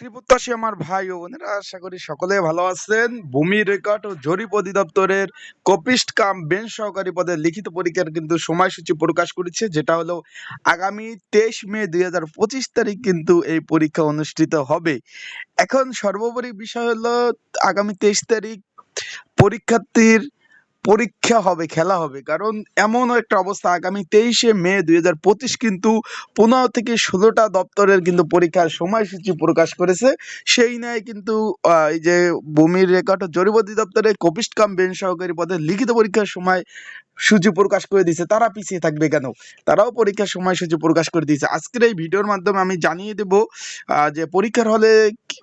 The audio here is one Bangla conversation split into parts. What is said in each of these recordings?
ত্রিপ্রত্যাশী আমার ভাই ও বোনেরা, আশা করি সকলে ভালো আছেন। ভূমি রেকর্ড ও জরিপ অধিদপ্তরের কপিস্ট কাম বেঞ্চ সহকারী পদের লিখিত পরীক্ষার কিন্তু সময়সূচি প্রকাশ করেছে, যেটা হলো আগামী তেইশ মে দুই হাজার পঁচিশ তারিখ কিন্তু এই পরীক্ষা অনুষ্ঠিত হবে। এখন সর্বোপরি বিষয় হলো আগামী তেইশ তারিখ পরীক্ষার্থীর পরীক্ষা হবে, খেলা হবে। কারণ এমন একটা অবস্থা, আগামী তেইশে মে দু হাজার পঁচিশ কিন্তু পনেরো থেকে ষোলোটা দপ্তরের কিন্তু পরীক্ষার সময়সূচি প্রকাশ করেছে। সেই ন্যায় কিন্তু এই যে ভূমির রেকর্ড জরিপ অধিদপ্তরে কপিস্ট কাম বেন সহকারী পদে লিখিত পরীক্ষার সময় সূচি প্রকাশ করে দিয়েছে। তারা পিছিয়ে থাকবে কেন? তারাও পরীক্ষার সময়সূচি প্রকাশ করে দিয়েছে। আজকের এই ভিডিওর মাধ্যমে আমি জানিয়ে দেব যে পরীক্ষার হলে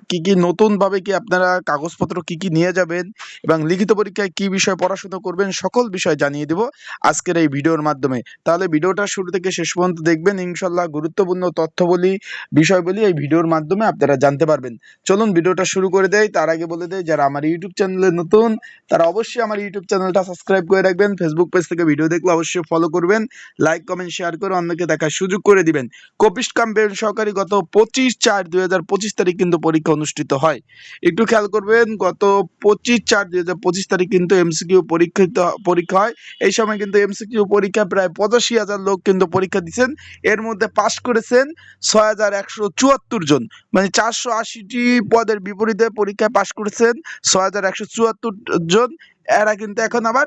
কি কি নতুন ভাবে কি আপনারা কাগজপত্র কি কি নিয়ে যাবেন এবং লিখিত পরীক্ষায় কি বিষয় পড়াশোনা করবেন, সকল বিষয় জানিয়ে দেব আজকের এই ভিডিওর মাধ্যমে। তাহলে ভিডিওটা শুরু থেকে শেষ পর্যন্ত দেখবেন ইনশাল্লাহ গুরুত্বপূর্ণ তথ্য বলি বিষয় বলি এই ভিডিওর মাধ্যমে আপনারা জানতে পারবেন। চলুন ভিডিওটা শুরু করে দেয় তার আগে বলে দেয় যারা আমার ইউটিউব চ্যানেলে নতুন, তারা অবশ্যই আমার ইউটিউব চ্যানেলটা সাবস্ক্রাইব করে রাখবেন। ফেসবুক পেজ থেকে ভিডিও দেখলে অবশ্যই ফলো করবেন। লাইক কমেন্ট শেয়ার করে অন্যকে দেখার সুযোগ করে দিবেন। কপিস্ট কাম্পেন সহকারী গত পঁচিশ চার দুই হাজার পঁচিশ তারিখ কিন্তু পরীক্ষা অনুষ্ঠিত হয়। একটু খেয়াল করবেন, গত পঁচিশ চার দুই হাজার পঁচিশ তারিখ কিন্তু এমসিকিউ পরীক্ষিত পরীক্ষা হয় এই সময় কিন্তু এমসিকিউ পরীক্ষা প্রায় পঁচাশি হাজার লোক কিন্তু পরীক্ষা দিচ্ছেন। এর মধ্যে পাশ করেছেন ছয় হাজার একশো চুয়াত্তর জন। মানে চারশো আশিটি পদের বিপরীতে পরীক্ষায় পাশ করেছেন ছয় হাজার একশো চুয়াত্তর জন। এরা কিন্তু এখন আবার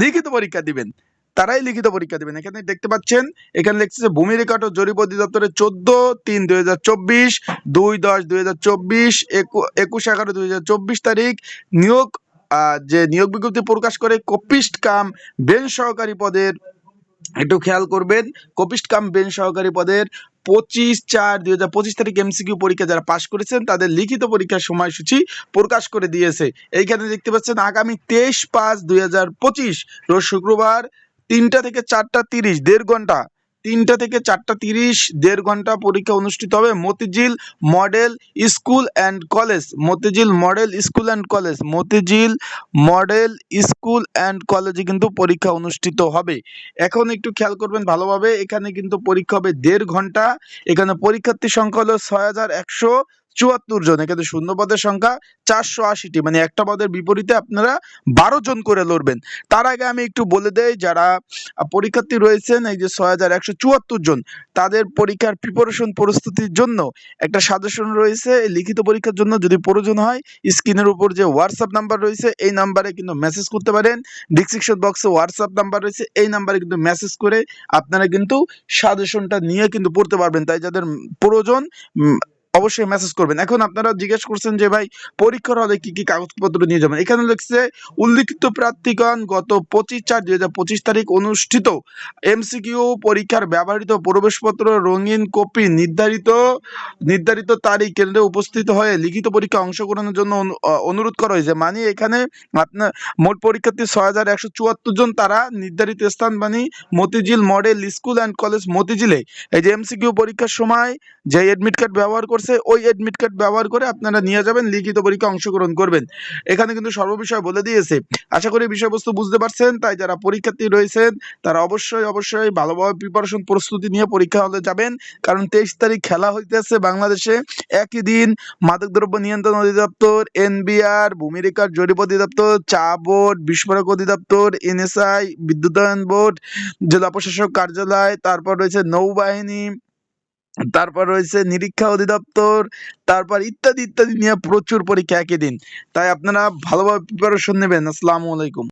লিখিত পরীক্ষা দিবেন। তারাই লিখিত পরীক্ষা দিবেন। এখানে দেখতে পাচ্ছেন, এখানে লিখছে ভূমি রেকর্ড ও জরিপ অধিদপ্তরের চোদ্দ, তিন দুই হাজার চব্বিশ, দুই দশ দুই হাজার চব্বিশ একুশ এগারো দুই হাজার চব্বিশ তারিখ, নিয়োগ যে নিয়োগ বিজ্ঞপ্তি প্রকাশ করে কপিস্ট কাম বেঞ্চ সহকারী পদের, একটু খেয়াল করবেন, কপিস্ট কাম বেঞ্চ সহকারী পদের পঁচিশ চার দুই হাজার পঁচিশ তারিখ এমসিকিউ পরীক্ষা যারা পাশ করেছেন, তাদের লিখিত পরীক্ষার সময়সূচি প্রকাশ করে দিয়েছে। এইখানে দেখতে পাচ্ছেন, আগামী তেইশ পাঁচ দুই হাজার পঁচিশ, রোজ শুক্রবার তিনটা থেকে চারটা তিরিশ, দেড় ঘণ্টা। তিনটা থেকে চারটা তিরিশ, দেড় ঘণ্টা পরীক্ষা অনুষ্ঠিত হবে। Motijheel model school and college, Motijheel model school and college, Motijheel model school and কলেজে কিন্তু পরীক্ষা অনুষ্ঠিত হবে। এখন একটু খেয়াল করবেন ভালোভাবে, এখানে কিন্তু পরীক্ষা হবে দেড় ঘণ্টা। এখানে পরীক্ষার্থী সংখ্যা হলো ছয় হাজার একশো চুয়াত্তর জন এখানে শূন্য পদের সংখ্যা, চারশো আশিটি মানে একটা পদের বিপরীতে আপনারা বারো জন করে লড়বেন। তার আগে আমি একটু বলে দেই, যারা পরীক্ষার্থী রয়েছেন, এই যে ছয় হাজার একশো চুয়াত্তর জন, তাদের পরীক্ষার প্রিপারেশন প্রস্তুতির জন্য একটা সাজেশন রয়েছে লিখিত পরীক্ষার জন্য যদি প্রয়োজন হয়, স্ক্রিনের উপর যে হোয়াটসঅ্যাপ নাম্বার রয়েছে, এই নাম্বারে কিন্তু মেসেজ করতে পারেন। ডিসক্রিপশন বক্সে হোয়াটসঅ্যাপ নাম্বার রয়েছে, এই নাম্বারে কিন্তু মেসেজ করে আপনারা কিন্তু সাজেশনটা নিয়ে কিন্তু পড়তে পারবেন। তাই যাদের প্রয়োজন অবশ্যই মেসেজ করবেন। এখন আপনারা জিজ্ঞেস করছেন যে, ভাই, পরীক্ষার হলে কি কি কাগজপত্র নিয়ে যাবেন? এখানে লিখছে, উল্লিখিত প্রার্থীগণ গত পঁচিশ চার দুই তারিখ অনুষ্ঠিত এমসিকিউ পরীক্ষার ব্যবহৃত প্রবেশপত্র, রঙিন কপি, নির্ধারিত নির্ধারিত তারিখ কেন্দ্রে উপস্থিত হয়ে লিখিত পরীক্ষা অংশগ্রহণের জন্য অনু- অনুরোধ করা হয়েছে। মানে এখানে আপনার মোট পরীক্ষার্থী ছয় হাজার একশো চুয়াত্তর জন, তারা নির্ধারিত স্থান মানে Motijheel model school and college মতিঝিলে। এই যে এমসিকিউ পরীক্ষার সময় যে এডমিট কার্ড ব্যবহার করছে ওই এডমিট কার্ড ব্যবহার করে আপনারা নিয়ে যাবেন, লিখিত পরীক্ষা অংশগ্রহণ করবেন। এখানে কিন্তু সর্ববিষয় বলে দিয়েছে। আশা করি বিষয়বস্তু বুঝতে পারছেন, তাই যারা পরীক্ষার্থী রয়েছেন, তারা অবশ্যই অবশ্যই ভালোভাবে প্রিপারেশন প্রস্তুতি নিয়ে পরীক্ষা হলে যাবেন। কারণ তেইশ তারিখ খেলা হইতেছে বাংলাদেশে। একই দিন মাদকদ্রব্য নিয়ন্ত্রণ অধিদপ্তর, এনবিআর ভূমি রেকর্ড জরিপ অধিদপ্তর, চা বোর্ড, বিস্ফোরক অধিদপ্তর, এনএসআই, বিদ্যুতায়ন বোর্ড, জেলা প্রশাসক কার্যালয়, তারপর রয়েছে নৌবাহিনী তারপর রয়েছে নিরীক্ষা অধিদপ্তর, তারপর ইত্যাদি ইত্যাদি নিয়ে প্রচুর পরীক্ষা একই দিন। তাই আপনারা ভালোভাবে প্রিপারেশন নেবেন। আসসালামু আলাইকুম।